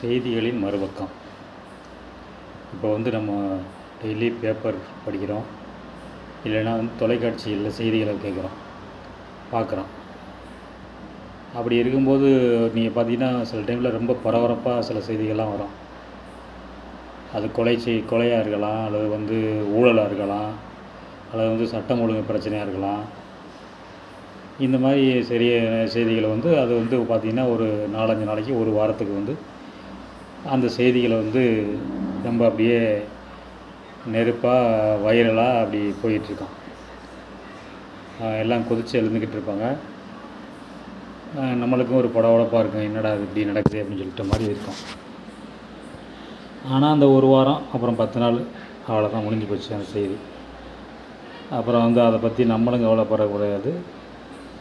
செய்திகளின் மறுபக்கம். இப்போ வந்து நம்ம டெய்லி பேப்பர் படிக்கிறோம். இல்லைன்னா வந்து தொலைக்காட்சியில் செய்திகளை கேட்குறோம். பார்க்குறோம். அப்படி இருக்கும்போது நீங்கள் பார்த்தீங்கன்னா சில டைமில் ரொம்ப பரபரப்பாக சில செய்திகள்லாம் வரும். அது கொலை செய் கொலையாக இருக்கலாம் அல்லது வந்து ஊழலாக இருக்கலாம் அல்லது வந்து சட்டம் ஒழுங்கு பிரச்சனையாக இருக்கலாம். இந்த மாதிரி சரிய செய்திகளை வந்து அது வந்து பார்த்திங்கன்னா ஒரு நாலஞ்சு நாளைக்கு ஒரு வாரத்துக்கு வந்து அந்த செய்திகளை வந்து ரொம்ப அப்படியே நெருப்பாக வைரலாக அப்படி போயிட்டுருக்கோம் எல்லாம் கொதித்து எழுந்துக்கிட்டு இருப்பாங்க. நம்மளுக்கும் ஒரு படபடப்பாக இருக்கும். என்னடா அது இப்படி நடக்குது அப்படின்னு சொல்லிட்ட மாதிரி இருக்கும். ஆனால் அந்த ஒரு வாரம் அப்புறம் பத்து நாள் அவ்வளோதான் முடிஞ்சு போச்சு அந்த செய்தி. அப்புறம் வந்து அதை பற்றி நம்மளும் கவலைப்படக்கூடாது.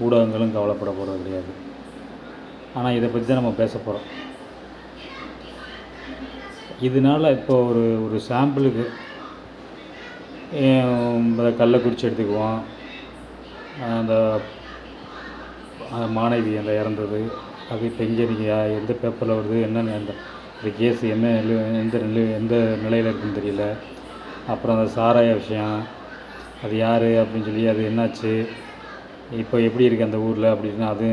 ஊடகங்களும் கவலைப்பட போகிறது கிடையாது. ஆனால் இதை பற்றி தான் நம்ம பேச போகிறோம் இதனால் இப்போ ஒரு ஒரு சாம்பிளுக்கு இந்த கள்ளக்குறிச்சி எடுத்துக்குவோம். அந்த மாணவி அந்த இறந்தது. அது இப்போ எங்கே நீங்கள் எந்த பேப்பரில் வருது? என்னென்ன அந்த இந்த கேஸ் என்ன நிலை எந்த நிலை எந்த நிலையில் இருக்குன்னு தெரியல. அப்புறம் அந்த சாராய விஷயம். அது யார் அப்படின்னு சொல்லி அது என்னாச்சு? இப்போ எப்படி இருக்குது அந்த ஊரில் அப்படின்னா அது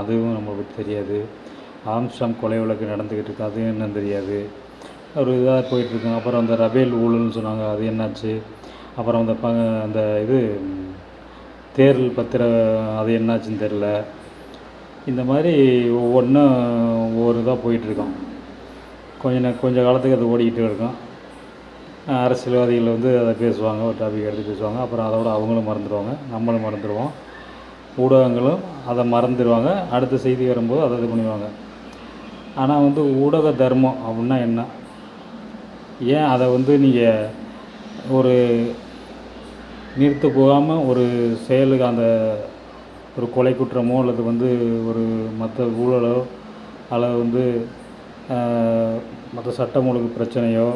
அதுவும் நம்மளுக்கு தெரியாது. ஆம்ஸ்டாம் கொலை வழக்கு நடந்துக்கிட்டு இருக்கு. அதுவும் என்னன்னு தெரியாது. ஒரு இதாக போயிட்டுருக்கோம் அப்புறம் அந்த ரபேல் ஊழல்னு சொன்னாங்க. அது என்னாச்சு? அப்புறம் அந்த ப அந்த இது தேர்தல் பத்திர அது என்னாச்சுன்னு தெரில இந்த மாதிரி ஒவ்வொன்றும் ஒவ்வொரு இதாக போயிட்டுருக்கோம். கொஞ்சம் கொஞ்சம் காலத்துக்கு அது ஓடிக்கிட்டு இருக்கும். அரசியல்வாதிகள் வந்து அதை பேசுவாங்க ஒரு டாபிக் எடுத்து பேசுவாங்க. அப்புறம் அதோட அவங்களும் மறந்துடுவாங்க நம்மளும் மறந்துடுவோம் ஊடகங்களும் அதை மறந்துடுவாங்க அடுத்த செய்தி வரும்போது அதை இது பண்ணிடுவாங்க. ஆனால் வந்து ஊடக தர்மம் அப்படின்னா என்ன? ஏன் அதை வந்து நீங்கள் ஒரு நிறுத்த போகாமல் ஒரு செயலுக்கு அந்த ஒரு கொலை குற்றமோ அல்லது வந்து ஒரு மற்ற ஊழலோ அல்லது வந்து மற்ற சட்டம் ஒழுங்கு பிரச்சனையோ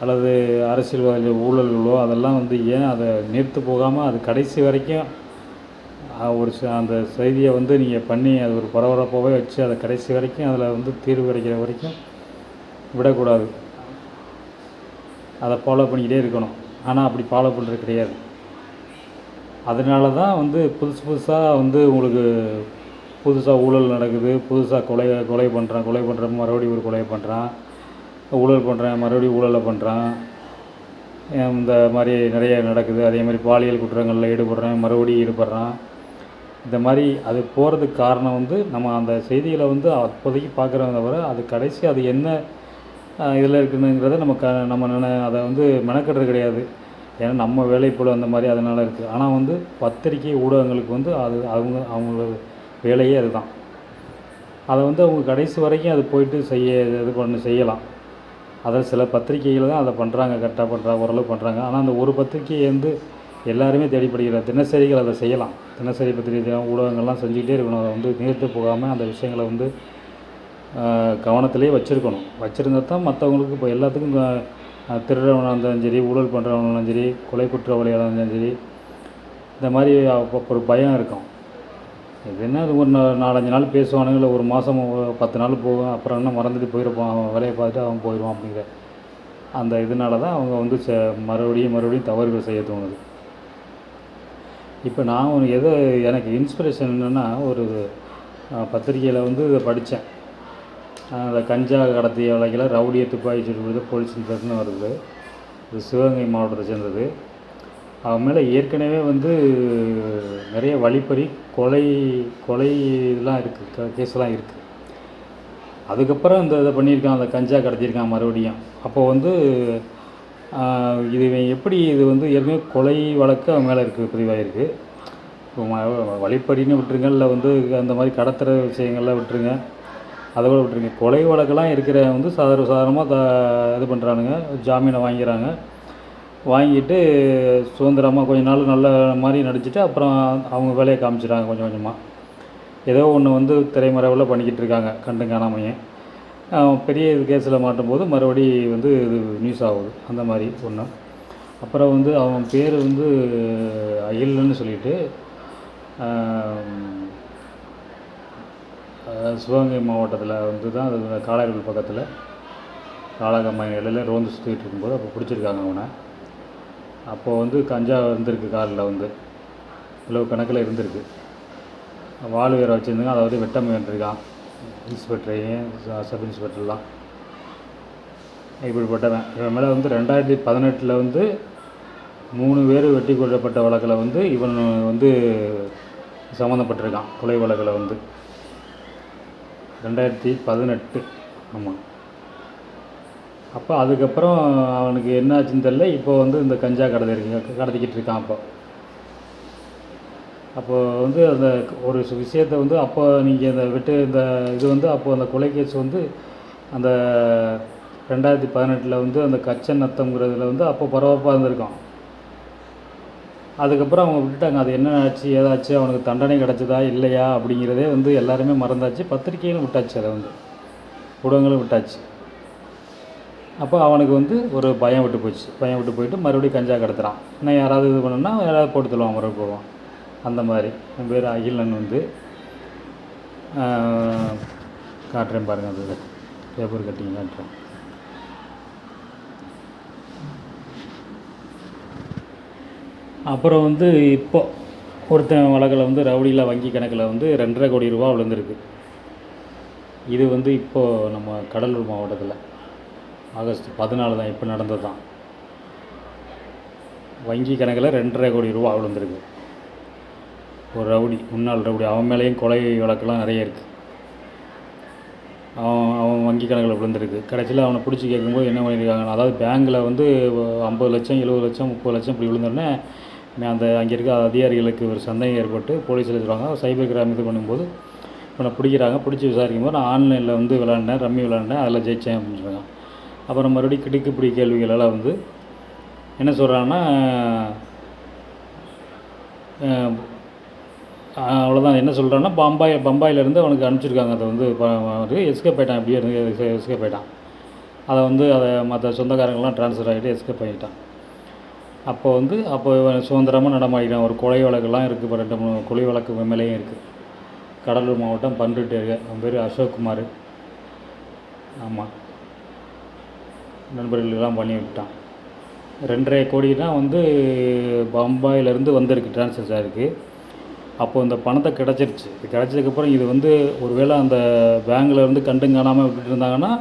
அல்லது அரசியல்வாதி ஊழல்களோ அதெல்லாம் வந்து ஏன் அதை நிறுத்து போகாமல் அது கடைசி வரைக்கும் ஒரு ச- அந்த செய்தியை வந்து நீங்கள் பண்ணி அது ஒரு பரபரப்பாகவே வச்சு அதை கடைசி வரைக்கும் அதில் வந்து தீர்வு கிடைக்கிற வரைக்கும் விடக்கூடாது. அதை ஃபாலோ பண்ணிக்கிட்டே இருக்கணும். ஆனால் அப்படி ஃபாலோ பண்ணுறது கிடையாது. அதனால தான் வந்து புதுசு புதுசாக வந்து உங்களுக்கு புதுசாக ஊழல் நடக்குது. புதுசாக கொலை கொலை பண்ணுறான் கொலை பண்ணுறேன் மறுபடியும் ஒரு கொலை பண்ணுறான் ஊழல் பண்ணுறேன் மறுபடியும் ஊழலை பண்ணுறான் இந்த மாதிரி நிறைய நடக்குது. அதே மாதிரி பாலியல் குற்றங்களில் ஈடுபடுறேன் மறுபடியும் ஈடுபடுறான். இந்த மாதிரி அது போகிறதுக்கு காரணம் வந்து நம்ம அந்த செய்திகளை வந்து அப்போதைக்கு பார்க்குறோம் தவிர அது கடைசி அது என்ன இதில் இருக்குதுங்கிறத நம்ம க நம்ம நினை அதை வந்து மெனக்கெடுறது கிடையாது. ஏன்னா நம்ம வேலைப்போல் அந்த மாதிரி அதனால் இருக்குது ஆனால் வந்து பத்திரிக்கை ஊடகங்களுக்கு வந்து அது அவங்க அவங்களோட வேலையே அதுதான். அதை வந்து அவங்க கடைசி வரைக்கும் அது போயிட்டு செய்ய இது பண்ண செய்யலாம். அதை சில பத்திரிக்கைகள் தான் அதை பண்ணுறாங்க கரெக்டாக பண்ணுறாங்க ஓரளவு பண்ணுறாங்க ஆனால் அந்த ஒரு பத்திரிக்கையை வந்து எல்லாருமே தேடி படிக்கிற தினசரிகள் அதை செய்யலாம். தினசரி பத்திரிகை ஊடகங்கள்லாம் செஞ்சுக்கிட்டே இருக்கணும். அதை வந்து நேர்த்து போகாமல் அந்த விஷயங்களை வந்து கவனத்திலே வச்சுருக்கணும். வச்சுருந்தா தான் மற்றவங்களுக்கு இப்போ எல்லாத்துக்கும் ஆஹ், திருடவனாக இருந்தாலும் சரி ஊழல் பண்ணுறவனாக இருந்தாலும் சரி கொலை குற்றவாளியாக இருந்தாலும் சரி இந்த மாதிரி அப்போ ஒரு பயம் இருக்கும். இது என்ன ஒரு நாலஞ்சு நாள் பேசுவானுங்க இல்லை ஒரு மாதம் பத்து நாள் போகும் அப்புறம் என்ன மறந்துட்டு போயிருப்பான் அவன் வேலையை பார்த்துட்டு அவன் போயிடுவான் அப்படிங்கிற அந்த இதனால தான் அவங்க வந்து ச மறுபடியும் மறுபடியும் தவறுகள் செய்ய தோணுது. இப்போ நான் ஒரு எதை எனக்கு இன்ஸ்பிரேஷன் என்னென்னா ஒரு பத்திரிக்கையில் வந்து இதை படித்தேன் அந்த கஞ்சா கடத்திய வழக்கில் ரவுடியை துப்பாக்கி சுட்டு கொடுத்து போலீஸ் இன்ஸ்பெக்டர்னு வருது. இது சிவகங்கை மாவட்டத்தை சேர்ந்தது. அவன் மேலே ஏற்கனவே வந்து நிறைய வழிப்பறி கொலை கொலை இதெல்லாம் இருக்குது கேஸ்லாம் இருக்குது அதுக்கப்புறம் இந்த இதை பண்ணியிருக்கான் அந்த கஞ்சா கடத்தியிருக்கான் மறுபடியும். அப்போ வந்து இது எப்படி இது வந்து ஏற்கனவே கொலை வழக்கு அவன் மேலே இருக்குது பதிவாயிருக்கு. இப்போ வழிப்பறின்னு விட்டுருங்க இல்லை வந்து அந்த மாதிரி கடத்துகிற விஷயங்கள்லாம் விட்டுருங்க. அதை கூட விட்டுருங்க. கொலை வழக்கெல்லாம் இருக்கிற வந்து சாதாரண சாதாரணமாக த இது பண்ணுறானுங்க ஜாமீனை வாங்கிறாங்க வாங்கிட்டு சுதந்திரமாக கொஞ்ச நாள் நல்ல மாதிரி நடிச்சுட்டு அப்புறம் அவங்க வேலையை காமிச்சிட்றாங்க கொஞ்சம் கொஞ்சமாக ஏதோ ஒன்று வந்து திரைமறைவில் பண்ணிக்கிட்டு இருக்காங்க கண்டு காணாமையே. அவன் பெரிய கேஸில் கேஸில் மாட்டும்போது மறுபடி வந்து இது நியூஸ் ஆகுது. அந்த மாதிரி ஒன்று அப்புறம் வந்து அவன் பேர் வந்து அகிலன்னு சொல்லிட்டு சிவகங்கை மாவட்டத்தில் வந்து தான் அது காளையார்கோவில் பக்கத்தில் காளாகம்மாய் இடையில ரோந்து சுற்றிட்டு இருக்கும்போது அப்போ பிடிச்சிருக்காங்க அவனை. அப்போது வந்து கஞ்சா இருந்திருக்கு காலில் வந்து. இவ்வளவு கணக்கில் இருந்திருக்கு. வாழ் வேற வச்சுருந்தாங்க அதை வந்து வெட்ட முயன்றிருக்கான். இன்ஸ்பெக்டரையும் சப் இன்ஸ்பெக்டர்லாம். இப்படிப்பட்டவன். இவன் மேலே வந்து ரெண்டாயிரத்தி பதினெட்டில் வந்து மூணு பேர் வெட்டி கொல்லப்பட்ட வழக்கில் வந்து இவன் வந்து சம்மந்தப்பட்டிருக்கான் கொலை வழக்கில் வந்து. ரெண்டாயிரத்தி பதினெட்டு. ஆமாம் அப்போ அதுக்கப்புறம் அவனுக்கு என்ன ஆச்சுன்னு தெரில இப்போ வந்து இந்த கஞ்சா கடத்தி கடத்திக்கிட்டு இருக்கான் அப்போ. அப்போ வந்து அந்த ஒரு விஷயத்தை வந்து அப்போ நீங்கள் இந்த விட்டு இந்த இது வந்து அப்போ அந்த கொலை கேஸ் வந்து அந்த ரெண்டாயிரத்தி பதினெட்டில் வந்து அந்த கச்சன் நத்தம்ங்கிறதுல வந்து அப்போ பரபரப்பாக இருந்திருக்கும் அதுக்கப்புறம் அவங்க விட்டுட்டாங்க. அது என்ன ஆச்சு ஏதாச்சு அவனுக்கு தண்டனை கிடச்சதா இல்லையா அப்படிங்கிறதே வந்து எல்லாருமே மறந்தாச்சு. பத்திரிகையிலும் விட்டாச்சு அதை வந்து. ஊடகங்களும் விட்டாச்சு. அப்போ அவனுக்கு வந்து ஒரு பயம் விட்டு போச்சு. பயம் விட்டு போயிட்டு மறுபடியும் கஞ்சா கடத்துறான். இன்னும் யாராவது இது பண்ணுன்னா யாராவது போட்டு தருவான் மறுபடியும் போவான். அந்த மாதிரி. என் பேர் அகிலன் வந்து. காட்டுறேன் பாருங்கள் அது பேப்பர் கட்டிங் காட்டுறேன் அப்புறம் வந்து இப்போ ஒருத்தன் வழக்கில் வந்து ரவுடியில் வங்கி கணக்கில் வந்து ரெண்டரை கோடி ரூபா விழுந்திருக்கு. இது வந்து இப்போது நம்ம கடலூர் மாவட்டத்தில். ஆகஸ்ட் பதினாலு தான் இப்போ நடந்தது தான் வங்கி கணக்கில் ரெண்டரை கோடி ரூபா விழுந்திருக்கு. ஒரு ரவுடி முன்னாள் ரவுடி அவன் மேலேயும் கொலை வழக்கெல்லாம் நிறைய இருக்குது அவன் அவன் வங்கி கணக்கில் விழுந்திருக்கு. கடைசியில் அவனை பிடிச்சி கேட்கும்போது என்ன பண்ணியிருக்காங்க அதாவது பேங்க்கில் வந்து ஐம்பது லட்சம் எழுபது லட்சம் முப்பது லட்சம் இப்படி விழுந்தோடனே அந்த அங்கே இருக்க அதிகாரிகளுக்கு ஒரு சந்தேகம் ஏற்பட்டு போலீஸில் சொல்கிறாங்க சைபர் கிராம் இது பண்ணும்போது இவனை பிடிக்கிறாங்க பிடிச்சி விசாரிக்கும் போது நான் ஆன்லைனில் வந்து விளாண்டேன் ரம்மி விளாண்டேன் அதில் ஜெயித்தேன் அப்படின்னு சொல்கிறாங்க அப்புறம் மறுபடியும் கிடுக்குப்பிடி கேள்விகளெல்லாம் வந்து என்ன சொல்கிறாங்கன்னா அவ்வளோதான் என்ன சொல்கிறான்னா பம்பாய் பம்பாயிலேருந்து அவனுக்கு அனுப்பிச்சிருக்காங்க. அதை வந்து எஸ்கேப் ஆகிட்டான் எப்படியோ இருந்து எஸ்கேப் ஆகிட்டான் அதை வந்து அதை மற்ற சொந்தக்காரங்களாம் ட்ரான்ஸ்ஃபர் ஆகிட்டு எஸ்கேப் ஆகிட்டான். அப்போ வந்து அப்போ சுதந்திரமாக நடமாடிக்கிறான் ஒரு கொலை வழக்குலாம் இருக்குது இப்போ ரெண்டு மூணு கொலை வழக்கு மேலேயும் இருக்குது கடலூர் மாவட்டம் பன்ருட்டு ஏரியா. அவன் பேர் அசோக்குமார். ஆமாம் நண்பர்களுக்கெல்லாம் பண்ணி விட்டான். ரெண்டரை கோடினா வந்து பம்பாயிலேருந்து வந்திருக்கு ட்ரான்ஸ்ஃபர் ஆகிருக்கு அப்போ இந்த பணத்தை கிடச்சிருச்சு. இது கிடச்சதுக்கப்புறம் இது வந்து ஒருவேளை அந்த பேங்க்கில் இருந்து கண்டும் காணாமல் விட்டுட்டு இருந்தாங்கன்னா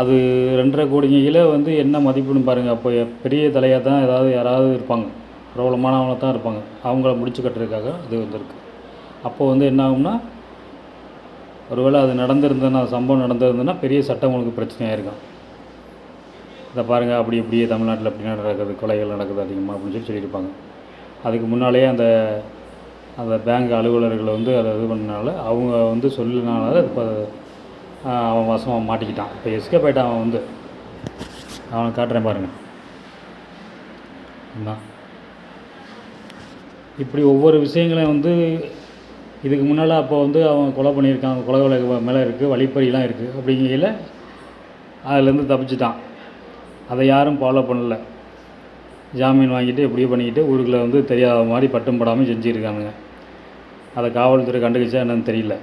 அது ரெண்டரை கோடிங்கையில் வந்து என்ன மதிப்புன்னு பாருங்கள் அப்போ பெரிய தலையாக தான் ஏதாவது யாராவது இருப்பாங்க. பிரபலமானவங்க தான் இருப்பாங்க. அவங்கள முடிச்சு கட்டுறதுக்காக இது வந்திருக்கு. அப்போது வந்து என்ன ஆகும்னா ஒருவேளை அது நடந்திருந்ததுன்னா சம்பவம் நடந்திருந்ததுன்னா பெரிய சட்டம் உங்களுக்கு பிரச்சனையாக இருக்கும் இதை பாருங்கள் அப்படி இப்படியே தமிழ்நாட்டில் அப்படி நடக்குது. கொலைகள் நடக்குது அதிகமாக அப்படின்னு சொல்லி சொல்லியிருப்பாங்க. அதுக்கு முன்னாலேயே அந்த அந்த பேங்க் அலுவலர்களை வந்து அதை இது பண்ணனால அவங்க வந்து சொல்லினால இப்போ அவன் வசமாக மாட்டிக்கிட்டான். இப்போ எஸ்கேப் ஆகிட்டான் அவன் வந்து. அவனை காட்டுறேன் பாருங்கள் என்ன இப்படி ஒவ்வொரு விஷயங்களையும் வந்து இதுக்கு முன்னால் அப்போ வந்து அவன் கொலை பண்ணியிருக்கான். கொலை விலை மேலே இருக்குது வழிப்பறிலாம் இருக்குது அப்படிங்கையில் அதுலேருந்து தப்பிச்சிட்டான். அதை யாரும் ஃபாலோ பண்ணல. ஜாமீன் வாங்கிட்டு எப்படியோ பண்ணிக்கிட்டு ஊருக்குள்ளே வந்து தெரியாத மாதிரி பட்டும் படாமல் செஞ்சுருக்கானுங்க. அதை காவல்துறை கண்டுக்கிச்சா என்னன்னு தெரியல.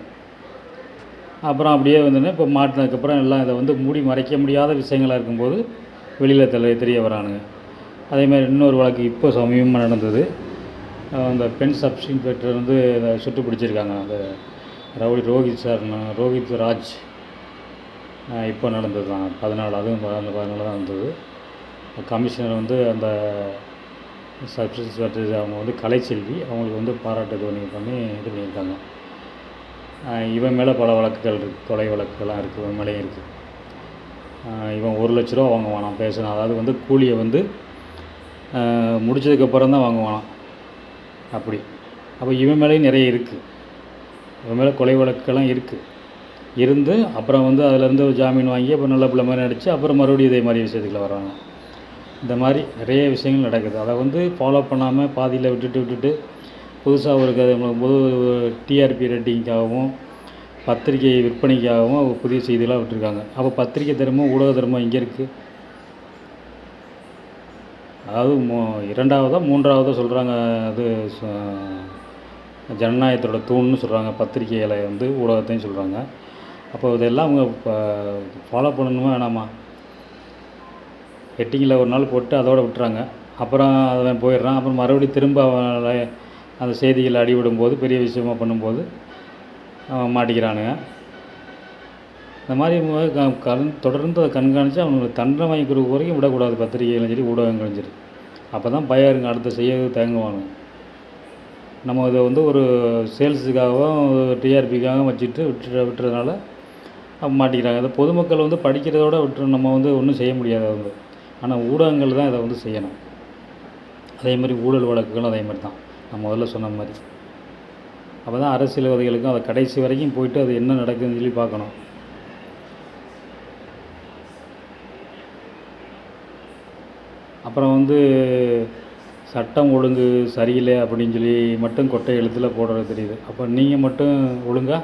அப்புறம் அப்படியே வந்துன்னு இப்போ மாட்டினதுக்கப்புறம் எல்லாம் இதை வந்து மூடி மறைக்க முடியாத விஷயங்களாக இருக்கும்போது வெளியில் தெரிய தெரிய வரானுங்க. அதேமாதிரி இன்னொரு வழக்கு இப்போ சமீபமாக நடந்தது. அந்த பெண் சப் இன்ஸ்பெக்டர் வந்து சுட்டு பிடிச்சிருக்காங்க. அந்த ரவுடி ரோஹித் சார் ரோஹித் ராஜ். இப்போ நடந்தது தான் பதினாலு அதுவும் பதினாலு பதினாலு தான் நடந்தது. கமிஷனர் வந்து அந்த சப் இன்ஸ்பெக்டர் அவங்க வந்து கலைச்செல்வி அவங்களுக்கு வந்து பாராட்டு தோணி பண்ணி இது பண்ணியிருக்காங்க. இவன் மேலே பல வழக்குகள் இருக்குது கொலை வழக்குகள்லாம் இருக்குது இவன் மேலேயும் இருக்குது இவன் ஒரு லட்ச ரூபா வாங்குவானாம். பேசணும் அதாவது வந்து கூலியை வந்து முடிச்சதுக்கப்புறம் தான் வாங்குவானாம். அப்படி. அப்போ இவன் மேலேயும் நிறைய இருக்குது இவன் மேலே கொலை வழக்குகள்லாம் இருக்குது இருந்து அப்புறம் வந்து அதிலேருந்து ஜாமீன் வாங்கி அப்புறம் நல்ல பிள்ளை மாதிரி நடித்து அப்புறம் மறுபடியும் இதே மாதிரி விஷயத்துக்குள்ள வராங்க இந்த மாதிரி நிறைய விஷயங்கள் நடக்குது. அதை வந்து ஃபாலோ பண்ணாமல் பாதியில் விட்டுட்டு விட்டுட்டு புதுசாக ஒரு கதை புது டிஆர்பி ரேட்டிங்காகவும் பத்திரிகை விற்பனைக்காகவும் புதிய செய்திகளாக விட்டுருக்காங்க. அப்போ பத்திரிகை தர்மம் ஊடக தர்மம் இங்கே இருக்குது அதாவது மூ இரண்டாவதோ மூன்றாவதோ சொல்கிறாங்க அது ஜனநாயகத்தோட தூண்னு சொல்கிறாங்க பத்திரிக்கைகளை வந்து ஊடகத்தையும் சொல்கிறாங்க அப்போ இதெல்லாம் அவங்க ஃபாலோ பண்ணணுமா வேணாமா? ஹெட்டிங்கில் ஒரு நாள் போட்டு அதோட விட்டுறாங்க. அப்புறம் அவன் போயிடுறான். அப்புறம் மறுபடியும் திரும்ப அவன் அந்த செய்திகளை அடிவிடும்போது பெரிய விஷயமாக பண்ணும்போது அவன் மாட்டிக்கிறானுங்க. இந்த மாதிரி க- கண் தொடர்ந்து அதை கண்காணித்து அவங்களுக்கு தண்டனை வாங்கி கொடுக்க வரைக்கும் விடக்கூடாது பத்திரிகைகளும் சரி ஊடகங்களும் சரி. அப்போ தான் பயம் இருங்க அடுத்த செய்ய தேங்குவானுங்க நம்ம இதை வந்து ஒரு சேல்ஸுக்காகவும் டிஆர்பிக்காகவும் வச்சுட்டு விட்டு விட்டுறதுனால மாட்டிக்கிறாங்க. அதை பொதுமக்கள் வந்து படிக்கிறதோட விட்டு நம்ம வந்து ஒன்றும் செய்ய முடியாது வந்து ஆனால் ஊடகங்கள் தான் இதை வந்து செய்யணும். அதே மாதிரி ஊழல் வழக்குகளும் அதே மாதிரி தான். நான் முதல்ல சொன்ன மாதிரி. அப்போ தான் அரசியல்வாதிகளுக்கும் அதை கடைசி வரைக்கும் போயிட்டு அது என்ன நடக்குதுன்னு சொல்லி பார்க்கணும். அப்புறம் வந்து சட்டம் ஒழுங்கு சரியில்லை அப்படின்னு சொல்லி மட்டும் கொட்டை எழுத்தில் போடுறது தெரியுது. அப்போ நீங்கள் மட்டும் ஒழுங்கா